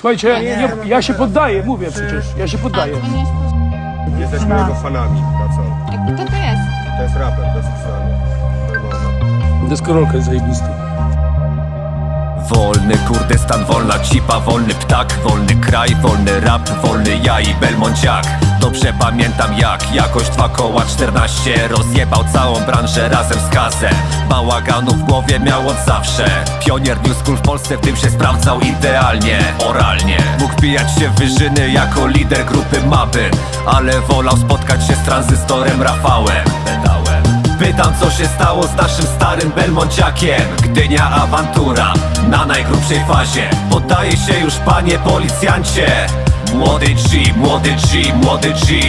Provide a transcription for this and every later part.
Słuchajcie, ja, ja się poddaję, mówię przecież, ja się poddaję. Jesteśmy jego fanami, na co? Kto to jest? To jest raper, znany. Belmondo. Deskorolka jest zajebista. Wolny Kurdystan, wolna cipa, wolny ptak Wolny kraj, wolny rap, wolny ja i Belmonciak Dobrze pamiętam jak jakoś dwa koła 14 Rozjebał całą branżę razem z kasem Bałaganu w głowie miał od zawsze. Pionier New School w Polsce w tym się sprawdzał idealnie Oralnie. Mógł wbijać się wyżyny jako lider grupy Mapy Ale wolał spotkać się z tranzystorem Rafałem. Pytam co się stało z naszym starym Belmonciakiem Gdynia awantura na najgrubszej fazie. Poddaje się już panie policjancie. Młody G, młody G, młody G.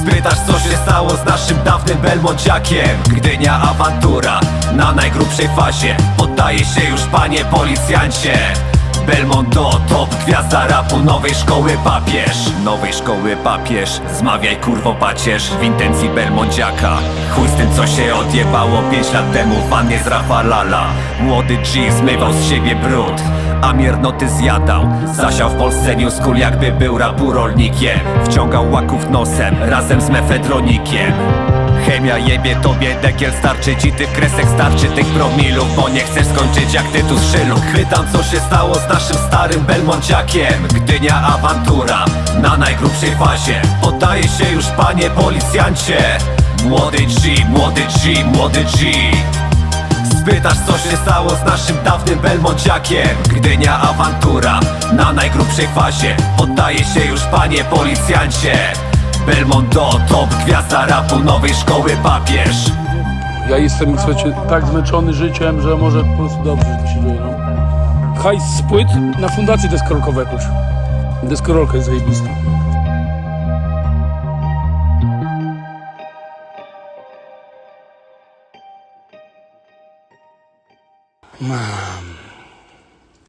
Spytasz co się stało z naszym dawnym Belmonciakiem Gdynia awantura. Na najgrubszej fazie. Poddaje się już panie policjancie Belmondo, top gwiazda rapu nowej szkoły papież. Nowej szkoły papież, zmawiaj kurwo pacierz. W intencji Belmonciaka Chuj z tym co się odjebało pięć lat temu. Wannie z Rafalala Młody G zmywał z siebie brud. A miernoty zjadał Zasiał w Polsce New School jakby był rapu rolnikiem. Wciągał łaków nosem razem z mefedronikiem Chemia jebie tobie dekiel starczy ci tych kresek starczy tych promilów Bo nie chcesz skończyć jak ty tu z szylu. Pytam co się stało z naszym starym Belmonciakiem. Gdynia awantura na najgrubszej fazie. Poddaje się już panie policjancie. Młody G, młody G, młody G. Spytasz co się stało z naszym dawnym Belmonciakiem. Gdynia awantura na najgrubszej fazie. Poddaje się już panie policjancie Belmondo, top gwiazda rapu nowej szkoły papież Ja jestem, słuchajcie, tak zmęczony życiem, że może po prostu dobrze że to się dzieje, no. Hajs z płyt na fundację deskorolkową jakąś. Deskorolka jest zajebista. Mam.